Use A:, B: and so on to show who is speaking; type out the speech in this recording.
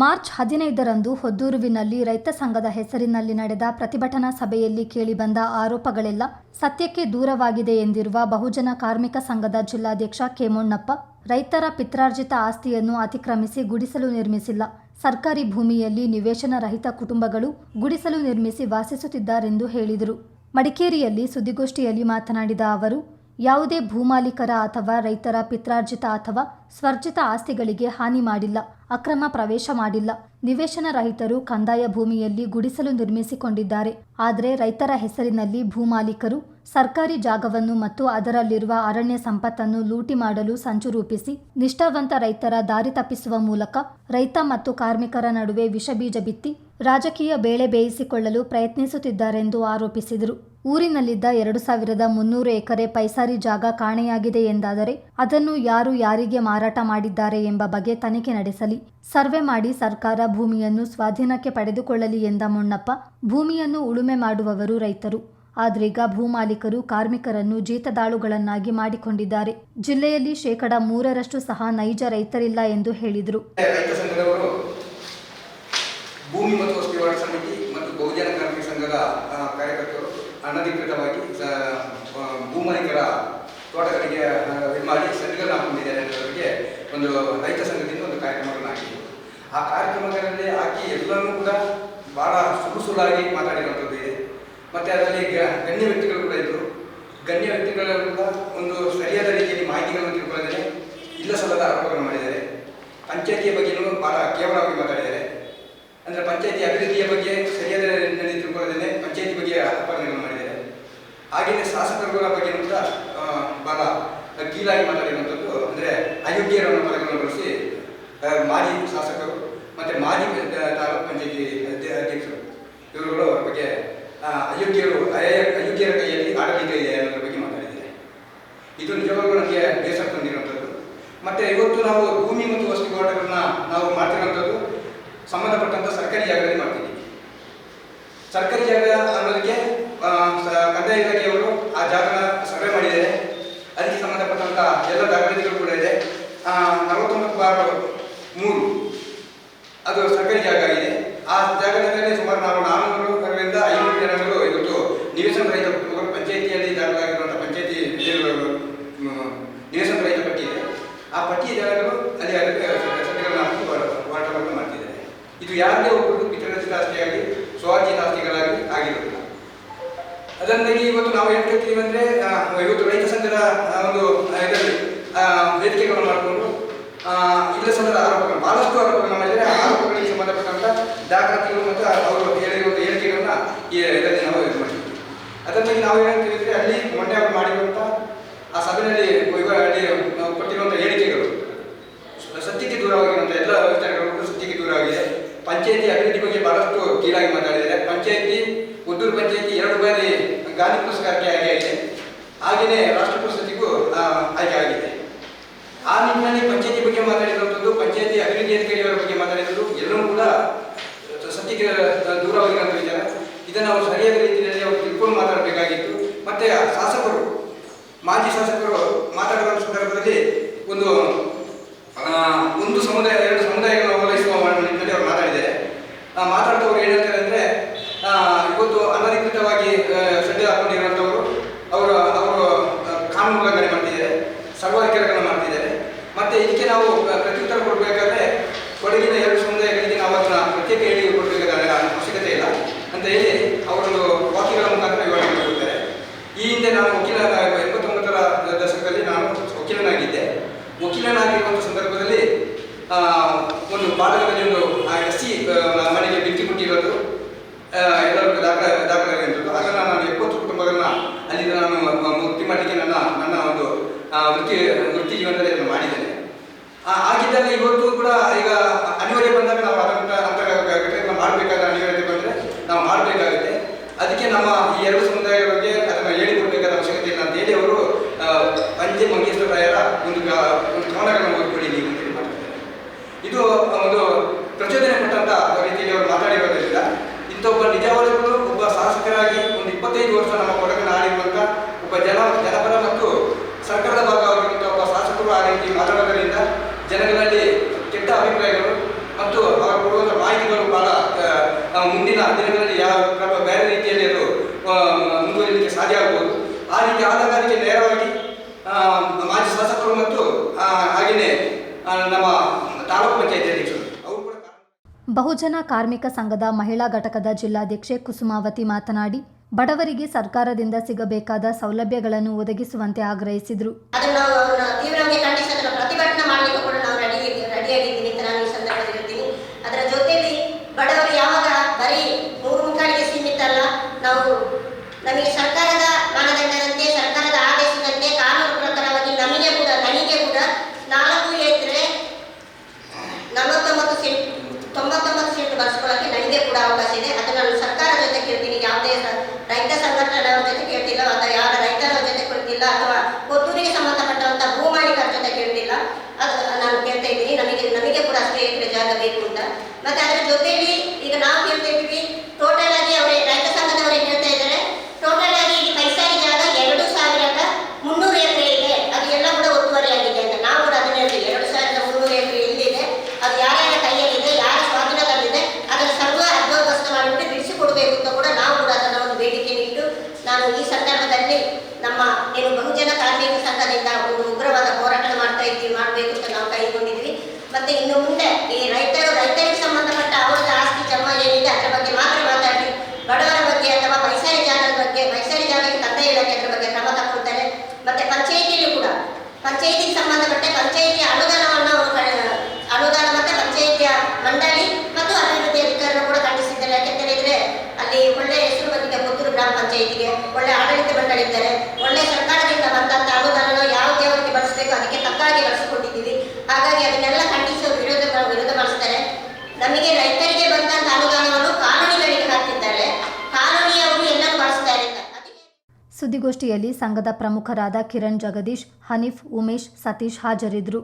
A: March ಹದಿನೈದರಂದು ಹೊದ್ದೂರುವಿನಲ್ಲಿ ರೈತ ಸಂಘದ ಹೆಸರಿನಲ್ಲಿ ನಡೆದ ಪ್ರತಿಭಟನಾ ಸಭೆಯಲ್ಲಿ ಕೇಳಿಬಂದ ಆರೋಪಗಳೆಲ್ಲ ಸತ್ಯಕ್ಕೆ ದೂರವಾಗಿದೆ ಎಂದಿರುವ ಬಹುಜನ ಕಾರ್ಮಿಕ ಸಂಘದ ಜಿಲ್ಲಾಧ್ಯಕ್ಷ ಕೆಮೋಣ್ಣಪ್ಪ, ರೈತರ ಪಿತ್ರಾರ್ಜಿತ ಆಸ್ತಿಯನ್ನು ಅತಿಕ್ರಮಿಸಿ ಗುಡಿಸಲು ನಿರ್ಮಿಸಿಲ್ಲ. ಸರ್ಕಾರಿ ಭೂಮಿಯಲ್ಲಿ ನಿವೇಶನ ರಹಿತ ಕುಟುಂಬಗಳು ಗುಡಿಸಲು ನಿರ್ಮಿಸಿ ವಾಸಿಸುತ್ತಿದ್ದಾರೆಂದು ಹೇಳಿದರು. ಮಡಿಕೇರಿಯಲ್ಲಿ ಸುದ್ದಿಗೋಷ್ಠಿಯಲ್ಲಿ ಮಾತನಾಡಿದ ಅವರು ಯಾವುದೇ ಭೂಮಾಲೀಕರ ಅಥವಾ ರೈತರ ಪಿತ್ರಾರ್ಜಿತ ಅಥವಾ ಸ್ವರ್ಜಿತ ಆಸ್ತಿಗಳಿಗೆ ಹಾನಿ ಮಾಡಿಲ್ಲ, ಅಕ್ರಮ ಪ್ರವೇಶ ಮಾಡಿಲ್ಲ. ನಿವೇಶನ ರಹಿತರು ಕಂದಾಯ ಭೂಮಿಯಲ್ಲಿ ಗುಡಿಸಲು ನಿರ್ಮಿಸಿಕೊಂಡಿದ್ದಾರೆ. ಆದರೆ ರೈತರ ಹೆಸರಿನಲ್ಲಿ ಭೂಮಾಲೀಕರು ಸರ್ಕಾರಿ ಜಾಗವನ್ನು ಮತ್ತು ಅದರಲ್ಲಿರುವ ಅರಣ್ಯ ಸಂಪತ್ತನ್ನು ಲೂಟಿ ಮಾಡಲು ಸಂಚು ರೂಪಿಸಿ, ನಿಷ್ಠಾವಂತ ರೈತರ ದಾರಿ ತಪ್ಪಿಸುವ ಮೂಲಕ ರೈತ ಮತ್ತು ಕಾರ್ಮಿಕರ ನಡುವೆ ವಿಷಬೀಜ ಬಿತ್ತಿ, ರಾಜಕೀಯ ಬೇಳೆ ಬೇಯಿಸಿಕೊಳ್ಳಲು ಪ್ರಯತ್ನಿಸುತ್ತಿದ್ದಾರೆಂದು ಆರೋಪಿಸಿದರು. ಊರಿನಲ್ಲಿದ್ದ ಎರಡು ಸಾವಿರದ ಮುನ್ನೂರು ಎಕರೆ ಪೈಸಾರಿ ಜಾಗ ಕಾಣೆಯಾಗಿದೆ ಎಂದಾದರೆ, ಅದನ್ನು ಯಾರು ಯಾರಿಗೆ ಮಾರಾಟ ಮಾಡಿದ್ದಾರೆ ಎಂಬ ಬಗ್ಗೆ ತನಿಖೆ ನಡೆಸಲಿ. ಸರ್ವೆ ಮಾಡಿ ಸರ್ಕಾರ ಭೂಮಿಯನ್ನು ಸ್ವಾಧೀನಕ್ಕೆ ಪಡೆದುಕೊಳ್ಳಲಿ ಎಂದ ಮೊಣ್ಣಪ್ಪ ಭೂಮಿಯನ್ನು ಉಳುಮೆ ಮಾಡುವವರು ರೈತರು. ಆದ್ರೀಗ ಭೂಮಾಲೀಕರು ಕಾರ್ಮಿಕರನ್ನು ಜೀತದಾಳುಗಳನ್ನಾಗಿ ಮಾಡಿಕೊಂಡಿದ್ದಾರೆ. ಜಿಲ್ಲೆಯಲ್ಲಿ ಶೇಕಡ ಮೂರರಷ್ಟು ಸಹ ನೈಜ ರೈತರಿಲ್ಲ ಎಂದು ಹೇಳಿದರು.
B: ಭೂಮಿ ಮತ್ತು ವಸ್ತು ಸಮಿತಿ ಮತ್ತು ಬಹುಜನ ಕಾರ್ಮಿಕ ಸಂಘದ ಕಾರ್ಯಕರ್ತರು ಅನಧಿಕೃತವಾಗಿ ಭೂಮಾಲೀಕರ ತೋಟಗಳಿಗೆ ಮಾಡಿ ಸಂಘಗಳನ್ನ ಹಾಕೊಂಡಿದ್ದಾರೆ ಅನ್ನೋದಕ್ಕೆ ಒಂದು ರೈತ ಸಂಘದಿಂದ ಒಂದು ಕಾರ್ಯಕ್ರಮವನ್ನು ಹಾಕಿದ್ರು. ಆ ಕಾರ್ಯಕ್ರಮಗಳಲ್ಲಿ ಹಾಕಿ ಎಲ್ಲರೂ ಕೂಡ ಬಹಳ ಸುಲುಸುಲಾಗಿ ಮಾತಾಡಿರುವಂಥದ್ದು ಇದೆ. ಮತ್ತೆ ಅದರಲ್ಲಿ ಗಣ್ಯ ವ್ಯಕ್ತಿಗಳು ಕೂಡ ಇದ್ದರು ಗಣ್ಯ ವ್ಯಕ್ತಿಗಳು ಕೂಡ ಒಂದು ಸರಿಯಾದ ರೀತಿಯಲ್ಲಿ ಮಾಹಿತಿಗಳನ್ನು ತಿಳ್ಕೊಳ್ಳದೇ ಇಲ್ಲ ಸಲ್ಲದ ಆರೋಪಗಳನ್ನು ಮಾಡಿದ್ದಾರೆ. ಪಂಚಾಯತಿಯ ಬಗ್ಗೆನೂ ಭಾಳ ಕೇವಲವಾಗಿ ಮಾತಾಡಿದ್ದಾರೆ. ಅಂದ್ರೆ ಪಂಚಾಯತಿ ಅಭಿವೃದ್ಧಿಯ ಬಗ್ಗೆ ಸರಿಯಾದ ರೀತಿಯಲ್ಲಿ ತಿಳ್ಕೊಳ್ಳದೇ ಪಂಚಾಯತಿ ಬಗ್ಗೆ ಆರೋಪಗಳನ್ನು ಮಾಡಿದ್ದಾರೆ. ಹಾಗೆಯೇ ಶಾಸಕರುಗಳ ಬಗ್ಗೆ ಕೂಡ ಭಾಳ ಕೀಲಾಗಿ ಮಾತಾಡಿರುವಂಥದ್ದು. ಅಂದ್ರೆ ಅಯೋಗ್ಯರನ್ನು ಪದಗಳನ್ನು ಬಳಸಿ ಮಾಜಿ ಶಾಸಕರು ಮತ್ತೆ ಮಾಜಿ ತಾಲೂಕು ಪಂಚಾಯತಿ ಅಧ್ಯ- ಅಧ್ಯಕ್ಷರು, ಇವರುಗಳು ಅವರ ಬಗ್ಗೆ ಅಯೋಗ್ಯರು ಅಯ- ಅಯೋಗ್ಯರ ಕೈಯಲ್ಲಿ ಆಡಳಿತ ಇದೆ ಅನ್ನೋದ್ರ ಬಗ್ಗೆ ಮಾತಾಡಿದ್ದಾರೆ. ಇದು ನಿಜವಾಗ್ಲೂ ನನಗೆ ಬೇಸರ ತಂದಿರುವಂಥದ್ದು. ಮತ್ತೆ ಇವತ್ತು ನಾವು ಭೂಮಿ ಮತ್ತು ವಸ್ತು ಹೋರಾಟಗಳನ್ನ ನಾವು ಮಾಡ್ತಿರುವಂಥದ್ದು ಸಂಬಂಧಪಟ್ಟಂತ ಸರ್ಕಾರಿ ಜಾಗದಲ್ಲಿ ಮಾಡ್ತಿದ್ದೀವಿ ಸರ್ಕಾರಿ ಜಾಗ ಅನ್ನೋದಕ್ಕೆ ಕಂದಾಯ ಇಲಾಖೆಯವರು ಆ ಜಾಗನ ಸರ್ವೆ ಮಾಡಿದ್ದಾರೆ. ಅದಕ್ಕೆ ಸಂಬಂಧಪಟ್ಟಂತ ಎಲ್ಲ ದಾಖಲಾತಿಗಳು ಕೂಡ ಇದೆ ಆ, ನಲವತ್ತೊಂಬತ್ತು ಬಾರ್ ಮೂರು ಅದು ಸರ್ಕಾರಿ ಜಾಗ ಆಗಿದೆ ಆ ಜಾಗದಲ್ಲಿ ಸುಮಾರು ನಾವು ನಾನ್ನೂರರಿಂದ ಐನೂರು ಜನಗಳು ಇವತ್ತು ನಿವೇಶನ ರಹಿತ ಕುಟುಂಬಗಳು ಪಂಚಾಯಿತಿಯಲ್ಲಿ ದಾಖಲಾಗಿರುವಂಥ ಪಂಚಾಯಿತಿ ನಿವೇಶನ ರೈತ ಪಟ್ಟಿ ಇದೆ ಆ ಪಟ್ಟಿ ಜನರು ಅಲ್ಲಿ ಹೋರಾಟ- ಹೋರಾಟವನ್ನು ಮಾಡ್ತಿದ್ದಾರೆ ಇದು ಯಾವುದೇ ಒಬ್ಬರು ಪಿತೃರಚಿತ ಆಸ್ತಿಯಾಗಲಿ ಸ್ವಾರ್ಜಿತ ಆಸ್ತಿಗಳಾಗಲಿ ಆಗಿರೋದಿಲ್ಲ ಅದರಿಂದಾಗಿ ಇವತ್ತು ನಾವು ಏನು ಕೇಳ್ತೀವಿ ಅಂದರೆ ಇವತ್ತು ರೈತ ಸಂಘದ ಒಂದು ಇದರಲ್ಲಿ ವೇದಿಕೆಗಳನ್ನು ಮಾಡಿಕೊಂಡು ಇಲ್ಲ ಸಂಘದ ಆರೋಪಗಳು ಬಹಳಷ್ಟು ಆರೋಪಗಳನ್ನು ಮಾಡಿದರೆ ಆರೋಪಗಳಿಗೆ ಸಂಬಂಧಪಟ್ಟಂತ ದಾಖಲಾತಿಗಳು ಮತ್ತು ಅವರು ಹೇಳಿರುವ ಹೇಳಿಕೆಗಳನ್ನ ಈ ಇದರಲ್ಲಿ ನಾವು ಇದು ಮಾಡ್ತೀವಿ ಅದರಿಂದಾಗಿ ನಾವು ಏನು ಅಂದರೆ ಅಲ್ಲಿ ಮೊನ್ನೆ ಅವರು ಮಾಡಿರುವಂತ ಆ ಸಭೆಯಲ್ಲಿ ಇವ ಅಲ್ಲಿ ನಾವು ಕೊಟ್ಟಿರುವಂತ ಹೇಳಿಕೆಗಳು ಸತ್ಯಕ್ಕೆ ದೂರವಾಗಿರುವಂಥ ಎಲ್ಲ ವಿಚಾರಗಳು ಕೂಡ ಸತ್ಯಕ್ಕೆ ದೂರವಾಗಿದೆ ಪಂಚಾಯತಿ ಅಭಿವೃದ್ಧಿ ಬಗ್ಗೆ ಬಹಳಷ್ಟು ಕೀಳಾಗಿ ಮಾತಾಡಿದ್ದಾರೆ ಪಂಚಾಯತಿ ಉದ್ದೂರು ಪಂಚಾಯತಿ ಎರಡು ಬಾರಿ ಗಾಂಧಿ ಪುರಸ್ಕಾರಕ್ಕೆ ಆಯ್ಕೆ ಆಗಿದೆ ಹಾಗೆಯೇ ರಾಷ್ಟ್ರ ಪ್ರಶಸ್ತಿಗೂ ಆ, ಆಯ್ಕೆ ಆಗಿದೆ. ಆ ನಿಟ್ಟಿನಲ್ಲಿ ಪಂಚಾಯತಿ ಬಗ್ಗೆ ಮಾತಾಡಿರುವಂಥದ್ದು ಪಂಚಾಯತಿ ಅಭಿವೃದ್ಧಿ ಅಧಿಕಾರಿಗಳ ಬಗ್ಗೆ ಮಾತಾಡಿರೋದು ಎಲ್ಲರೂ ಕೂಡ ಸತ್ಯಕ್ಕೆ ದೂರವಾಗಿರುವಂಥ ವಿಚಾರ. ಇದನ್ನು ನಾವು ಸರಿಯಾದ ರೀತಿಯಲ್ಲಿ ಅವರು ತಿಳ್ಕೊಂಡು ಮಾತಾಡಬೇಕಾಗಿತ್ತು. ಮತ್ತೆ ಶಾಸಕರು ಮಾಜಿ ಶಾಸಕರು ಮಾತಾಡುವ ಸಂದರ್ಭದಲ್ಲಿ ಒಂದು ಒಂದು ಸಮುದಾಯ ಎರಡು ಸಮುದಾಯಗಳನ್ನು ಅವಲಂಬಿಸುವ ನಿಟ್ಟಿನಲ್ಲಿ ಅವರು ಮಾತಾಡಿದ್ದಾರೆ. ಆ, ಆಗಿರೋದರಿಂದ ಜನಗಳಲ್ಲಿ ಕೆಟ್ಟ ಅಭಿಪ್ರಾಯಗಳು ಮತ್ತು ಅವರು ಕೊಡುವಂಥ ಮಾಹಿತಿಗಳು ಬಹಳ ಮುಂದಿನ ದಿನಗಳಲ್ಲಿ ಯಾವ ಕ್ರಮ ಬೇರೆ ರೀತಿಯಲ್ಲಿ ಅದು ಮುಂದುವರಿಲಿಕ್ಕೆ ಸಾಧ್ಯ ಆಗ್ಬೋದು. ಆ ರೀತಿ ಆದಾಗ ಅದಕ್ಕೆ ನೇರವಾಗಿ ಮಾಜಿ ಶಾಸಕರು ಮತ್ತು ಹಾಗೆಯೇ ನಮ್ಮ ತಾಲೂಕು ಪಂಚಾಯತ್ ಅಧ್ಯಕ್ಷರು.
A: ಬಹುಜನ ಕಾರ್ಮಿಕ ಸಂಘದ ಮಹಿಳಾ ಘಟಕದ ಜಿಲ್ಲಾಧ್ಯಕ್ಷೆ ಕುಸುಮಾವತಿ ಮಾತನಾಡಿ ಬಡವರಿಗೆ ಸರ್ಕಾರದಿಂದ ಸಿಗಬೇಕಾದ ಸೌಲಭ್ಯಗಳನ್ನು ಒದಗಿಸುವಂತೆ ಆಗ್ರಹಿಸಿದರು.
C: ಈ ಸಂದರ್ಭದಲ್ಲಿ ನಮ್ಮ ಏನು ಬಹುಜನ ನಮಗೆ ರೈತರಿಗೆ ಬಂದಂತ ಅನುದಾನವನ್ನು ಕಾಲೋನಿಗಳಿಗೆ ಹಾಕಿದ್ದಾರೆ ಕಾಲೋನಿಯವರು ಎಲ್ಲರೂ ಬಳಸ್ತಾರೆ
A: ಸುದ್ದಿಗೋಷ್ಠಿಯಲ್ಲಿ ಸಂಘದ ಪ್ರಮುಖರಾದ ಕಿರಣ್ ಜಗದೀಶ್, ಹನೀಫ್, ಉಮೇಶ್, ಸತೀಶ್ ಹಾಜರಿದ್ದರು.